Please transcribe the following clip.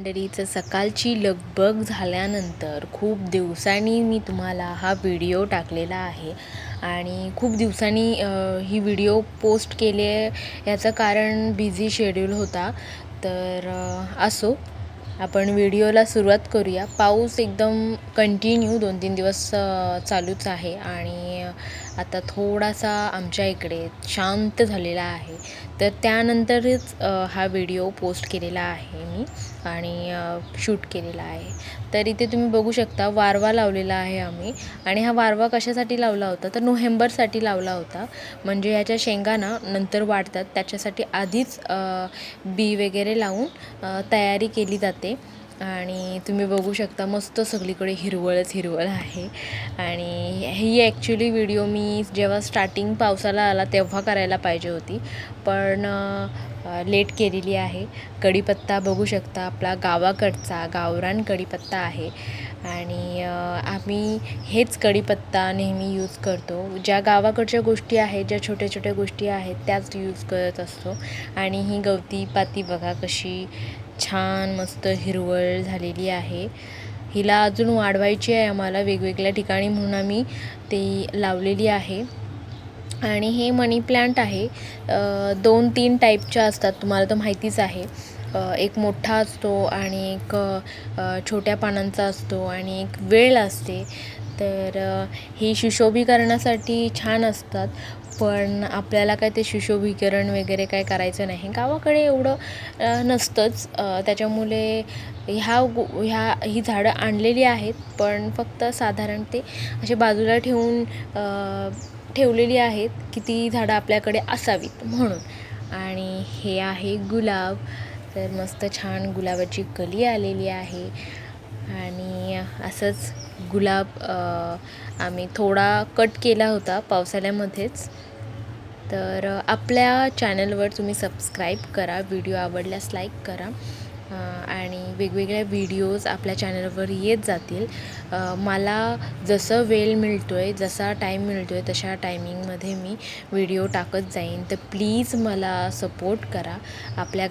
मंडळीचं सकाळची लगबग झाल्यानंतर खूप दिवसांनी मी तुम्हाला हा व्हिडिओ टाकलेला आहे. आणि खूप दिवसांनी ही व्हिडिओ पोस्ट केली आहे याचं कारण बिझी शेड्यूल होता. तर असो आपण व्हिडिओला सुरुवात करूया. पाऊस एकदम कंटिन्यू दोन तीन दिवस चालूच आहे. आणि आता थोडासा आमच्या इकडे शांत झालेला आहे. तर त्यानंतरच हा व्हिडिओ पोस्ट केलेला आहे मी आणि शूट केलेला आहे. तर इथे तुम्ही बघू शकता वारवा लावलेला आहे आम्ही आणि हा वारवा कशासाठी लावला होता? तर नोव्हेंबरसाठी लावला होता. म्हणजे ह्याच्या शेंगा ना नंतर वाढतात. त्याच्यासाठी आधीच बी वगैरे लावून तयारी केली जाते. आणि तुम्ही बघू शकता मस्त सगळीकडे हिरवळच हिरवळ आहे. आणि ही ॲक्च्युली व्हिडिओ मी जेव्हा स्टार्टिंग पावसाला आला तेव्हा करायला पाहिजे होती. पण लेट केलेली आहे. कढीपत्ता बघू शकता. आपला गावाकडचा गावरान कढीपत्ता आहे. आणि आम्ही हेच कढीपत्ता नेहमी यूज करतो. ज्या गावाकडच्या गोष्टी आहेत ज्या छोट्या छोट्या गोष्टी आहेत त्याच यूज करत असतो. आणि ही गवती पाती बघा कशी छान मस्त हिरवळ झालेली आहे. हिला अजून वाढवायची आहे आम्हाला वेगवेगळ्या ठिकाणी म्हणून आम्ही ती लावलेली आहे. आणि हे मनी प्लांट आहे. दोन तीन टाईपच्या असतात तुम्हाला तर माहितीच आहे. एक मोठा असतो आणि एक छोट्या पानांचा असतो आणि एक वेळ असते. तर ही सुशोभीकरणासाठी छान असतात पण आपल्याला काय ते सुशोभीकरण वगैरे काय करायचं नाही. गावाकडे एवढं नसतंच. त्याच्यामुळे ह्या गो ह्या ही झाडं आणलेली आहेत पण फक्त साधारण ते असे बाजूला ठेवून ठेवलेली आहेत की ती झाडं आपल्याकडे असावीत म्हणून. आणि हे आहे गुलाब. तर मस्त छान गुलाबाची कली आलेली आहे. आणि असंच गुलाब आम्ही थोडा कट केला होता पावसाळ्यामध्येच. तर आपल्या चॅनलवर तुम्ही सबस्क्राईब करा व्हिडिओ आवडल्यास लाईक करा. आणि वेगवेगळ्या व्हिडिओज आपल्या चॅनलवर येत जातील. मला जसं वेळ मिळतो आहे जसा टाईम मिळतो आहे तशा टायमिंगमध्ये मी व्हिडिओ टाकत जाईन. तर प्लीज मला सपोर्ट करा. आपल्या